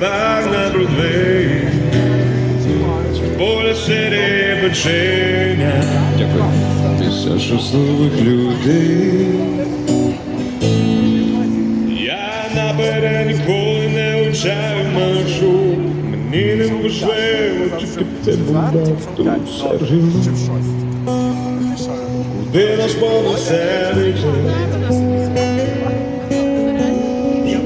бар на Бродвеї Поля серії печення Дякую. Після щасливих людей. Я наперед ніколи не вивчаю маршрут Мені не важливо, тільки ти була тут Куди нас понесе вітер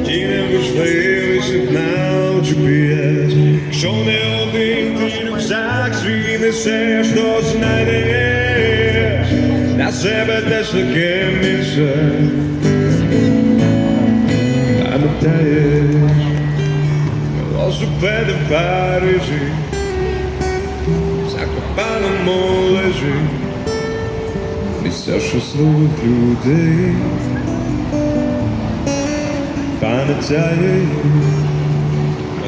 Ті неважливий сигнал GPS Якщо не один ти рюкзак свій несеш, то знайдеш На себе теж таке місце. Пам'ятаєш? Велосипеди в Парижі. В Закопаному лежить Місця щасливих людей. Пам'ятає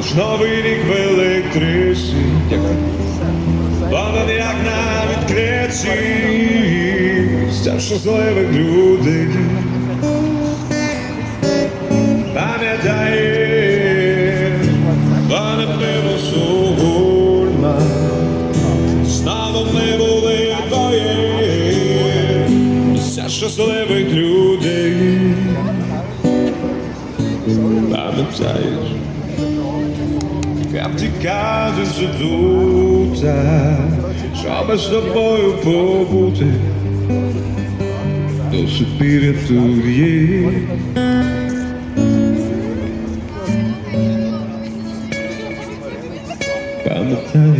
наш новий рік в електрисі Дякую як на відкриті Місця щасливих людей Пам'ятає. Пане пиво сугурна Знову ми були двоє. Місця щасливих людей Пам'ятаєш Cap de casas de luta, jovens boi o povo tem. Doce espírito de Para matar